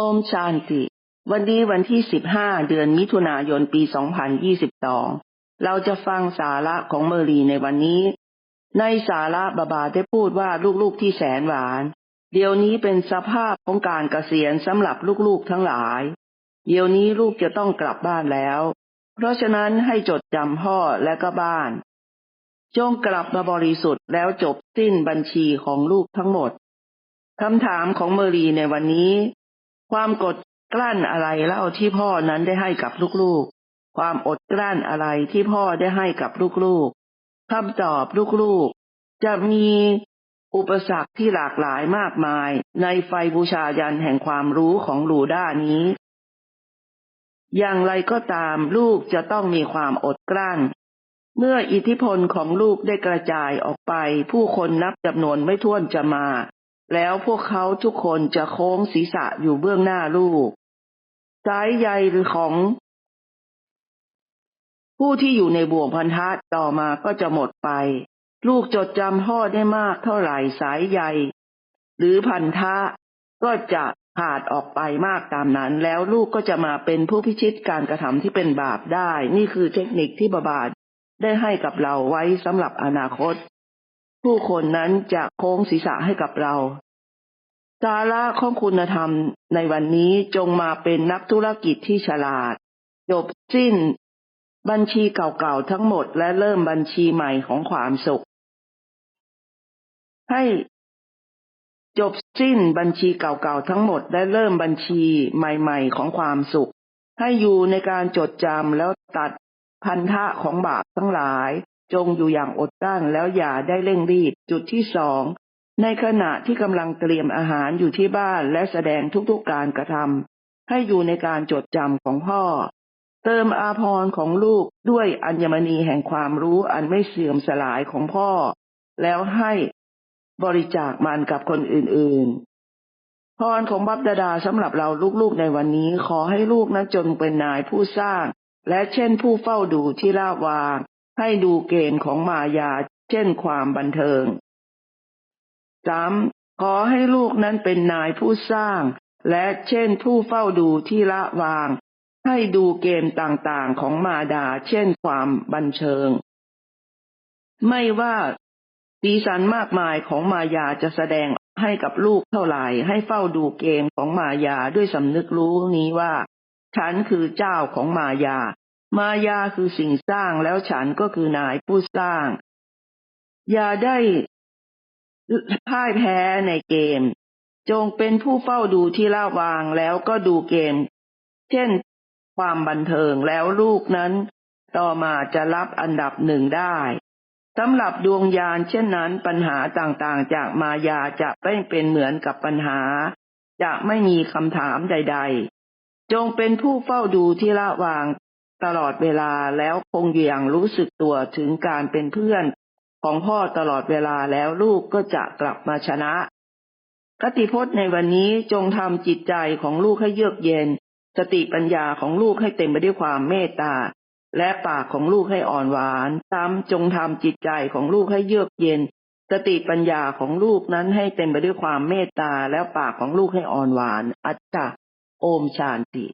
โอมชานติ วันนี้วันที่ 15 เดือนมิถุนายนปี 2022 เราจะฟังสาระของเมอรีในวันนี้ ในสาระบาบาได้พูดว่าลูกๆที่แสนหวาน เดี๋ยวนี้เป็นสภาพของการเกษียณสำหรับลูกๆทั้งหลาย เดี๋ยวนี้ลูกจะต้องกลับบ้านแล้ว เพราะฉะนั้นให้จดจำพ่อและก็บ้าน จงกลับมาบริสุทธิ์แล้วจบสิ้นบัญชีของลูกทั้งหมดคำถามของเมอรีในวันนี้ ความกดกลั้นอะไรเล่าที่พ่อนั้นได้ให้กับลูกๆ ความอดกลั้นอะไรที่พ่อได้ให้กับลูกๆคำตอบลูกๆ จะมีอุปสรรคที่หลากหลายมากมาย ในไฟบูชายันแห่งความรู้ของลูด้านี้ อย่างไรก็ตามลูกจะต้องมีความอดกลั้น เมื่ออิทธิพลของลูกได้กระจายออกไป ผู้คนนับจำนวนไม่ถ้วนจะมา แล้วพวกเขาทุกคนจะโค้งศีรษะอยู่เบื้องหน้าลูก สายใยหรือของ ผู้ที่อยู่ในบ่วงพันธะต่อมาก็จะหมดไป ลูกจดจำพ่อได้มากเท่าไหร่สายใย หรือพันธะก็จะขาดออกไปมากตามนั้น แล้วลูกก็จะมาเป็นผู้พิชิตการกระทำที่เป็นบาปได้ นี่คือเทคนิคที่บาบาดได้ให้กับเราไว้สำหรับอนาคต ผู้คนนั้นจะโค้งศีรษะให้กับเรา สาระของคุณธรรมในวันนี้จงมาเป็นนักธุรกิจที่ฉลาด จบสิ้น บัญชีเก่าๆทั้งหมดและเริ่มบัญชีใหม่ของความสุข ให้จบสิ้นบัญชีเก่าๆทั้งหมดและเริ่มบัญชีใหม่ๆของความสุข ให้อยู่ในการจดจำแล้วตัดพันธะของบาปทั้งหลาย จงอยู่อย่างอดกลั้นแล้วอย่าได้เร่งรีบ จุดที่สองในขณะที่กำลังเตรียมอาหารอยู่ที่บ้านและแสดงทุกๆการกระทำให้อยู่ในการจดจำของพ่อ เติมอาภรณ์ของลูกด้วยอัญมณีแห่งความรู้อันไม่เสื่อมสลายของพ่อ แล้วให้บริจาคมันกับคนอื่นๆ พรของบัพดาดาสำหรับเราลูกๆในวันนี้ขอให้ลูกนั้นจงเป็นนายผู้สร้าง และเช่นผู้เฝ้าดูที่ลาบวาง ให้ดูเกณฑ์ของมายาเช่นความบันเทิงสามขอให้ลูกนั้นเป็นนายผู้สร้าง และเช่นผู้เฝ้าดูที่ละวาง ให้ดูเกมต่างๆของมาดา เช่นความบันเชิง ไม่ว่าสีสันมากมายของมายาจะแสดงให้กับลูกเท่าไหร่ ให้เฝ้าดูเกมของมายาด้วยสำนึกรู้นี้ว่า ฉันคือเจ้าของมายา มายาคือสิ่งสร้างแล้วฉันก็คือนายผู้สร้าง อย่าได้พ่ายแพ้ในเกม จงเป็นผู้เฝ้าดูที่ละวางแล้วก็ดูเกม เช่นความบันเทิงแล้วลูกนั้น ต่อมาจะรับอันดับหนึ่งได้สำหรับดวงยานเช่นนั้นปัญหาต่างๆ จากมายาจะไม่เป็นเหมือนกับปัญหา จะไม่มีคำถามใด ๆ จงเป็นผู้เฝ้าดูที่ละวาง ตลอดเวลาแล้วคงอย่างรู้สึกตัวถึงการเป็นเพื่อนของพ่อตลอดเวลาแล้วลูกก็จะกลับมาชนะคติพจน์ในวันนี้จงทำจิตใจของลูกให้เยือกเย็น สติปัญญาของลูกให้เต็มไปด้วยความเมตตา และปากของลูกให้อ่อนหวานตามจงทำจิตใจของลูกให้เยือกเย็น สติปัญญาของลูกนั้นให้เต็มไปด้วยความเมตตาแล้วปากของลูกให้อ่อนหวาน อัจฉะโอมชานติ